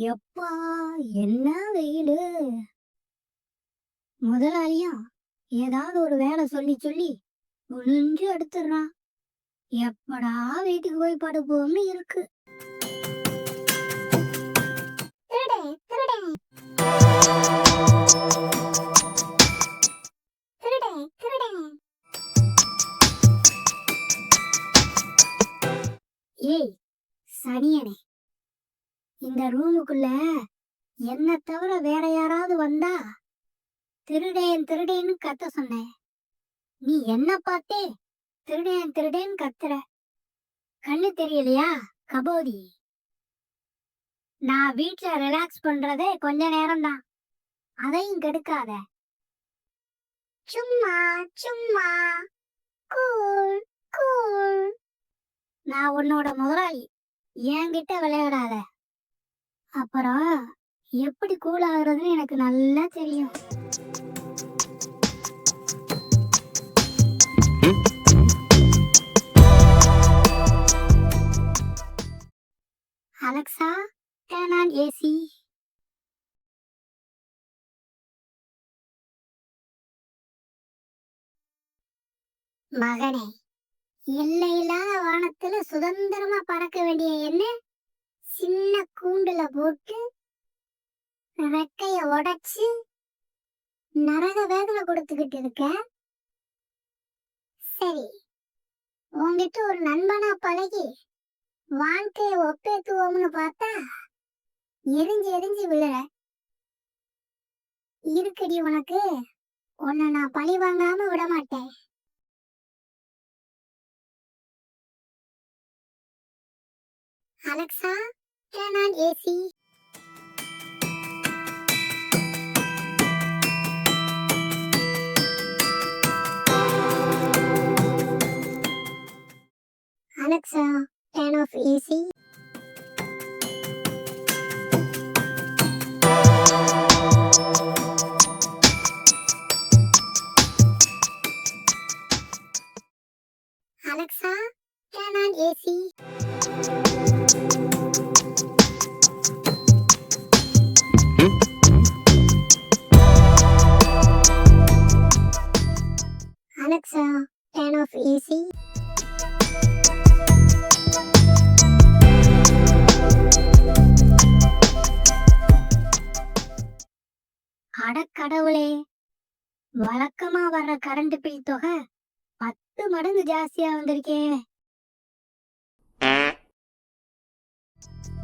எப்பா என்ன வெயிலு? முதலாளியா ஏதாவது ஒரு வேலை சொல்லி சொல்லி உளுஞ்சு எடுத்துடுறான் எப்படா வீட்டுக்கு போய் படுப்போம்னு இருக்கு. ஏய் சனியனே. இந்த ரூமுக்குள்ள என்ன தவிர வேற யாராவது வந்தா திருடேன் திருடேன்னு கத்த சொன்னேன். நீ என்ன பார்த்தே திருடேன் திருடேன்னு கத்துற. கண்ணு தெரியலையா கபோதி? நான் வீட்ல ரிலாக்ஸ் பண்றதே கொஞ்ச நேரம்தான். அதையும் கெடுக்காத. சும்மா சும்மா. கூழ் கூழ். நான் உன்னோட முதலாளி. என்கிட்ட விளையாடாத. அப்புறம் எப்படி கூல் ஆகுறதுன்னு எனக்கு நல்லா தெரியும். அலெக்சா டேன் ஆன் ஏசி மகனே எல்லையில்லாத வானத்துல சுதந்திரமா பறக்க வேண்டிய என்ன? சின்ன கூண்டுல போட்டு ரெக்கைய உடைச்சு நரக வேதனை கொடுத்துக்கிட்டு இருக்க. சரி உன்கிட்ட ஒரு நண்பனா பழகி வாழ்க்கைய ஒப்பேத்துவோம்னு பார்த்தா எரிஞ்சு எரிஞ்சு விழுற. இருக்குடி உனக்கு உன்னை நான் பழி வாங்காம விட மாட்டேன் Alexa Turn on AC. Alexa, turn off AC. Alexa, turn on AC. Alexa, turn off AC அடக்கடவுளே வழக்கமா வர்ற கரண்ட் பில் தொகை பத்து மடங்கு ஜாஸ்தியா வந்திருக்கே. Thank you